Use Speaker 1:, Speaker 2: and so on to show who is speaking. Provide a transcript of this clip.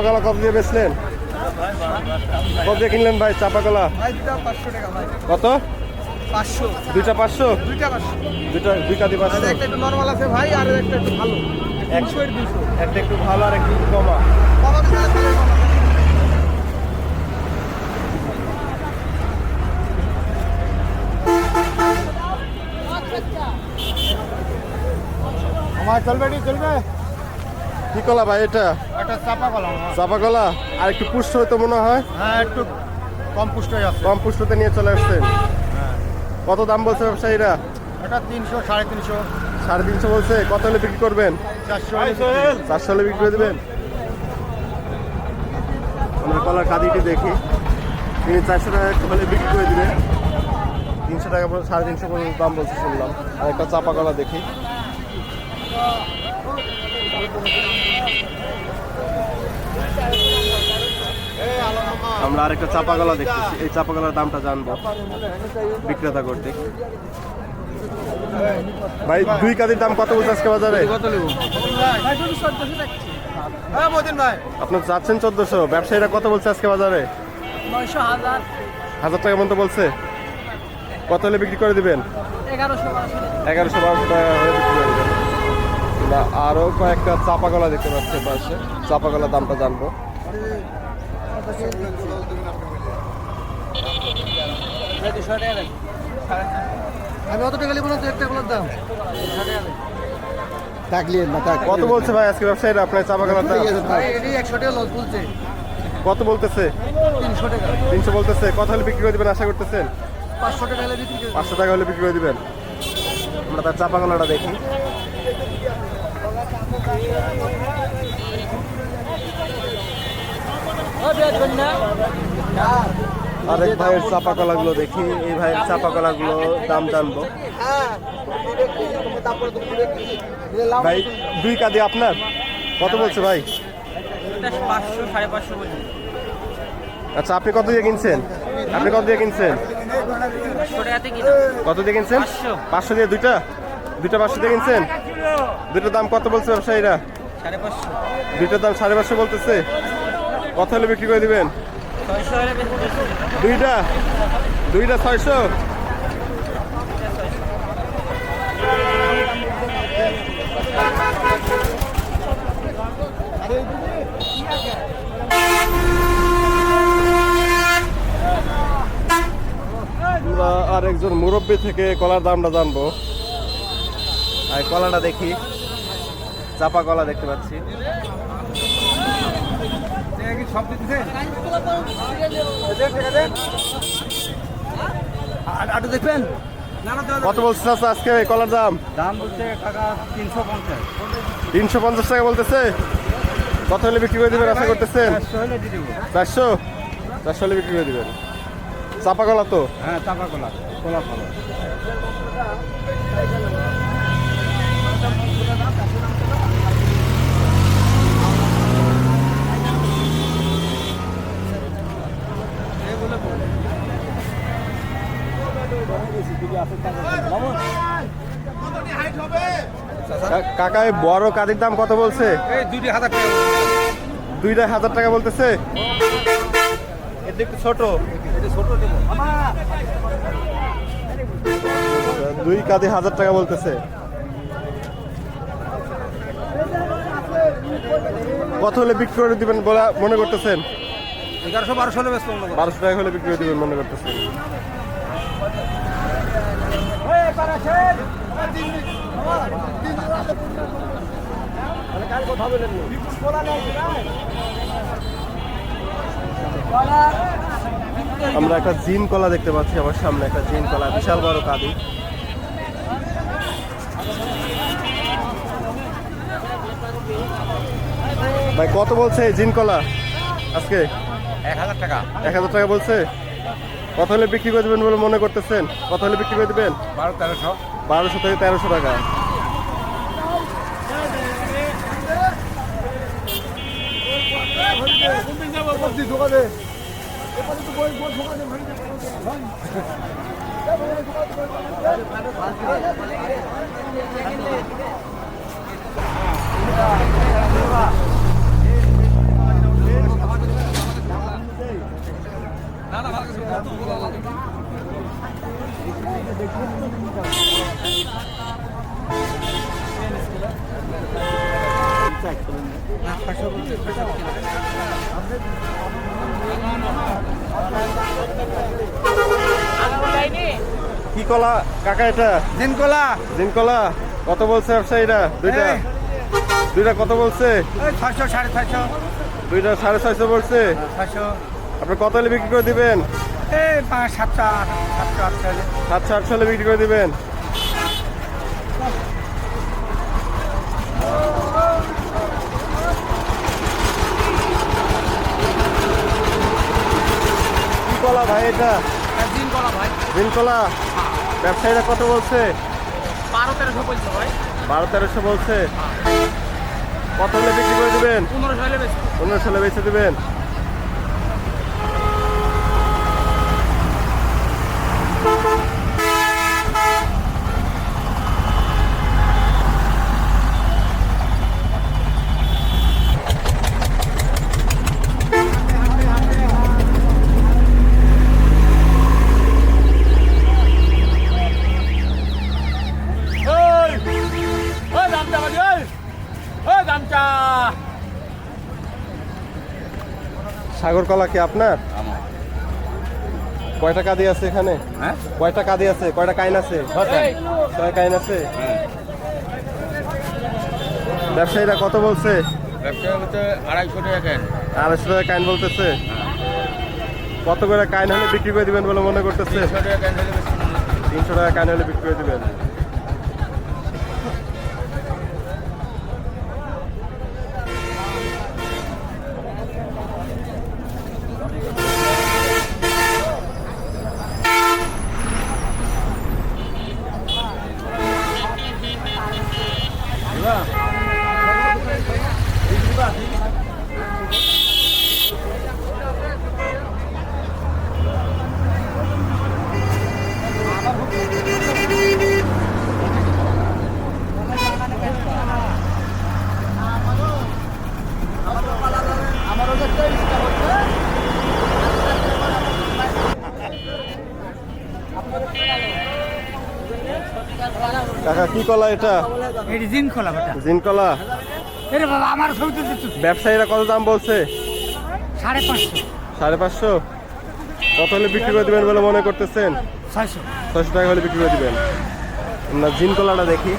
Speaker 1: চাপা কলা কত দিয়ে বেচলেন? কত দিয়ে কিনলেন ভাই চাপা কলা কত?
Speaker 2: পাঁচশো।
Speaker 1: দুইটা পাঁচশো?
Speaker 2: দুইটা পাঁচশো।
Speaker 1: দুইটা দুই কাদি পাঁচশো।
Speaker 2: একটা একটু নর্মাল আছে ভাই আর একটা একটু ভালো। একশো দুশো
Speaker 1: একটা একটু ভালো আর একটু কমা।
Speaker 3: আমার চলবে চলবে?
Speaker 1: কি কলা ভাই এটা?
Speaker 3: একটা চাপা কলাম
Speaker 1: চাপা কলা? আর একটু পুষ্ট হয়তো মনে হয়?
Speaker 3: হ্যাঁ একটু কম পুষ্ট হয়ে যাচ্ছে
Speaker 1: কম পুষ্টতে নিয়ে চলে আসছেন? কত দাম বলছে ব্যবসায়ীরা?
Speaker 3: এটা তিনশো সাড়ে তিনশো।
Speaker 1: সাড়ে তিনশো বলছে। কত হলে বিক্রি করবেন?
Speaker 3: চারশো
Speaker 1: চারশো হলে বিক্রি করে দেবেন? আমরা কলার কাদিটি দেখি। তিনি চারশো টাকা হলে বিক্রি করে দিবেন। তিনশো টাকা পর্যন্ত সাড়ে তিনশো পর্যন্ত দাম বলছে শুনলাম। আর একটা চাপা কলা দেখি। আমরা আরেকটা চাপা গলা দেখতেছি। এই চাপা গলার দামটা জানব বিক্রেতা করতে ভাই দুই কাদির দাম কত বলছে আজকে বাজারে? আপনার চাচ্ছেন চোদ্দশো। ব্যবসায়ীরা কত বলছে আজকে বাজারে?
Speaker 2: হাজার
Speaker 1: হাজার টাকা মতো বলছে। কত হলে বিক্রি করে দিবেন?
Speaker 2: এগারোশো বারোশো।
Speaker 1: এগারোশো বারোশো টাকা হলে বিক্রি করে দিবেন। আমরা আরও কয়েকটা চাপা কলা দেখতে পাচ্ছি পাশে চাপা কলার দামটা জানব।
Speaker 2: আমি অত টাকা নেব না তো একটা কলার দাম।
Speaker 3: থাকলি না থাক
Speaker 1: কত বলছে ভাই আজকে ব্যবসায়ীরা আপনার চাপা কলার দাম?
Speaker 2: একশো টাকা লস বলছে।
Speaker 1: কত বলতেছে?
Speaker 2: তিনশো টাকা।
Speaker 1: তিনশো বলতেছে। কত হলে বিক্রি করে দিবেন আশা করতেছেন?
Speaker 2: পাঁচশো টাকা হলে বিক্রি করে
Speaker 1: পাঁচশো টাকা হলে বিক্রি করে দিবেন। আমরা তার চাপা কলাটা দেখি। আরেক ভাইয়ের চাপা কলাগুলো দেখি এই ভাইয়ের চাপা কলাগুলো দাম জানব। ভাই দুই কাদি আপনার? কত বলছে ভাই? আচ্ছা আপনি কত দিয়ে কিনছেন? আপনি কত দিয়ে কিনছেন? কত দিয়ে কিনছেন।
Speaker 2: পাঁচশো
Speaker 1: দিয়ে দুইটা? দুইটা পাঁচশো দিয়ে কিনছেন? দুইটার দাম কত বলছে ব্যবসায়ীরা? দুইটার দাম সাড়ে পাঁচশো বলতেছে। কত হলে বিক্রি করে দিবেন? দুইটা? দুইটা ছয়শো? আর একজন মুরব্বী থেকে কলার দামটা জানব। আর কলাটা দেখি। চাপা কলা দেখতে পাচ্ছি।
Speaker 2: আটু দেখবেন?
Speaker 1: কত বলছে চাচা আজকে কলার দাম?
Speaker 3: দাম বলছে টাকা তিনশো পঞ্চাশ।
Speaker 1: তিনশো পঞ্চাশ টাকা বলতেছে? কত হলে বিক্রি করে দিবেন আশা করতেছেন?
Speaker 3: চারশো?
Speaker 1: চারশো হলে বিক্রি করে দিবেন। চাপা কলা তো?
Speaker 3: হ্যাঁ চাপা কলা কলা কলা।
Speaker 1: কা- কাকা এই বড় কাদির দাম কত বলছে? দুইটা হাজার টাকা বলতেছে? এটা একটু ছোট। দুই কাদি হাজার টাকা বলতেছে। কত হলে বিক্রি করে দিবেন বলে মনে করতেছেন?
Speaker 3: এগারোশো বারোশো হলে বেশ
Speaker 1: বারোশো টাকা হলে বিক্রি করে দিবেন মনে করতেছেন। আমরা একটা জিন কলা দেখতে পাচ্ছি আমার সামনে একটা জিন কলা বিশাল বড় কাদি। ভাই কত বলছে জিন কলা আজকে?
Speaker 3: এক হাজার টাকা।
Speaker 1: এক হাজার টাকা বলছে? কত হলে বিক্রি করে দেবেন বলে মনে করতেছেন? কত হলে বিক্রি করে দেবেন?
Speaker 3: বারো তেরোশো।
Speaker 1: বারোশো থেকে তেরোশো টাকা। ঢোকাতে কি কলা? কাকা এটা?
Speaker 3: দিনকলা
Speaker 1: জিনকলা কত বলছে ব্যবসায়ীরা দুইটা? দুইটা কত বলছে?
Speaker 3: ছয়শো সাড়ে ছয়শো।
Speaker 1: দুইটা সাড়ে ছয়শো বলছে?
Speaker 3: ছয়শো।
Speaker 1: আপনি কত হলে বিক্রি করে দিবেন?
Speaker 3: সাতশো আট সাতশো আটশো
Speaker 1: আটশো হলে বিক্রি করে দিবেন। কলা ভাই এটা?
Speaker 2: দিনকলা ভাই।
Speaker 1: জিনকলা ব্যবসায়ীরা কত বলছে?
Speaker 2: বারো তেরোশো বলছে ভাই।
Speaker 1: বারো তেরোশো বলছে। কত হলে বিক্রি করে দিবেন?
Speaker 2: পনেরোশো হলে
Speaker 1: বেচে দিবেন। সাগর কলা কি আপনার? কয়টা কাদি আছে এখানে?
Speaker 3: হ্যাঁ?
Speaker 1: কয়টা কাদি আছে? কয়টা কাইন আছে? ছয় কাইন আছে? ব্যবসায়ীরা কত বলছে?
Speaker 3: আড়াইশো টাকা কেন
Speaker 1: আড়াইশো টাকা কাইন বলতেছে। কত করে কাইন হলে বিক্রি করে দিবেন বলে মনে করতেছে?
Speaker 3: তিনশো টাকা
Speaker 1: কাইন হলে বিক্রি করে দিবেন। কাকা কি কলা এটা?
Speaker 3: এটি জিন কলা বেটা।
Speaker 1: জিন কলা?
Speaker 3: এরে বাবা আমার ছবি তো দিচ্ছ
Speaker 1: ব্যবসায়ীরা কত দাম বলছে?
Speaker 3: সাড়ে পাঁচশো।
Speaker 1: সাড়ে পাঁচশো? কত হলে বিক্রি করে দিবেন বলে মনে করতেছেন?
Speaker 3: ছয়শো।
Speaker 1: ছয়শো টাকা হলে বিক্রি করে দিবেন। আমরা জিন কলাটা দেখি।